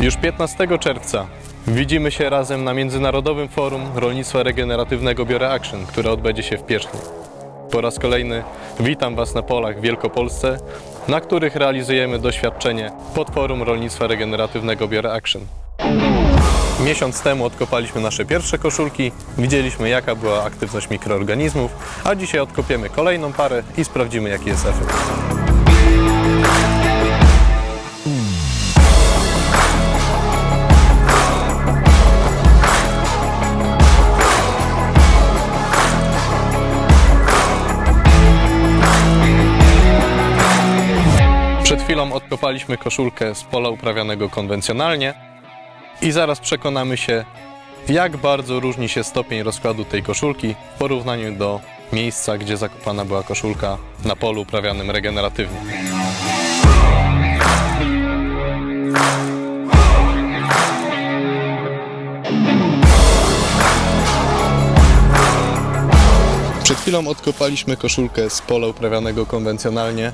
Już 15 czerwca widzimy się razem na Międzynarodowym Forum Rolnictwa Regeneratywnego BioReaction, które odbędzie się w Piesznie. Po raz kolejny witam Was na polach w Wielkopolsce, na których realizujemy doświadczenie pod Forum Rolnictwa Regeneratywnego BioReaction. Miesiąc temu odkopaliśmy nasze pierwsze koszulki, widzieliśmy jaka była aktywność mikroorganizmów, a dzisiaj odkopiemy kolejną parę i sprawdzimy jaki jest efekt. Chwilą odkopaliśmy koszulkę z pola uprawianego konwencjonalnie i zaraz przekonamy się, jak bardzo różni się stopień rozkładu tej koszulki w porównaniu do miejsca, gdzie zakopana była koszulka na polu uprawianym regeneratywnie. Chwilą odkopaliśmy koszulkę z pola uprawianego konwencjonalnie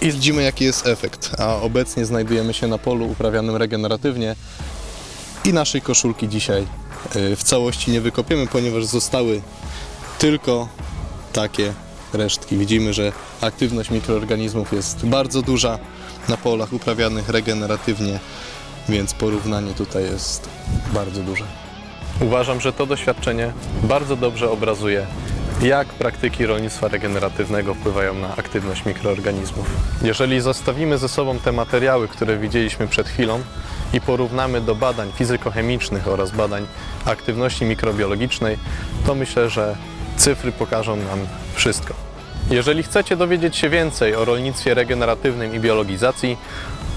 i widzimy jaki jest efekt, a obecnie znajdujemy się na polu uprawianym regeneratywnie i naszej koszulki dzisiaj y, w całości nie wykopiemy, ponieważ zostały tylko takie resztki. Widzimy, że aktywność mikroorganizmów jest bardzo duża na polach uprawianych regeneratywnie, więc porównanie tutaj jest bardzo duże. Uważam, że to doświadczenie bardzo dobrze obrazuje, jak praktyki rolnictwa regeneratywnego wpływają na aktywność mikroorganizmów. Jeżeli zestawimy ze sobą te materiały, które widzieliśmy przed chwilą i porównamy do badań fizykochemicznych oraz badań aktywności mikrobiologicznej, to myślę, że cyfry pokażą nam wszystko. Jeżeli chcecie dowiedzieć się więcej o rolnictwie regeneratywnym i biologizacji,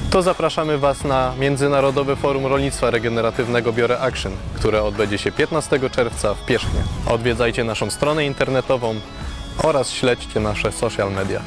to zapraszamy Was na Międzynarodowe Forum Rolnictwa Regeneratywnego BioReaction, które odbędzie się 15 czerwca w Piesznie. Odwiedzajcie naszą stronę internetową oraz śledźcie nasze social media.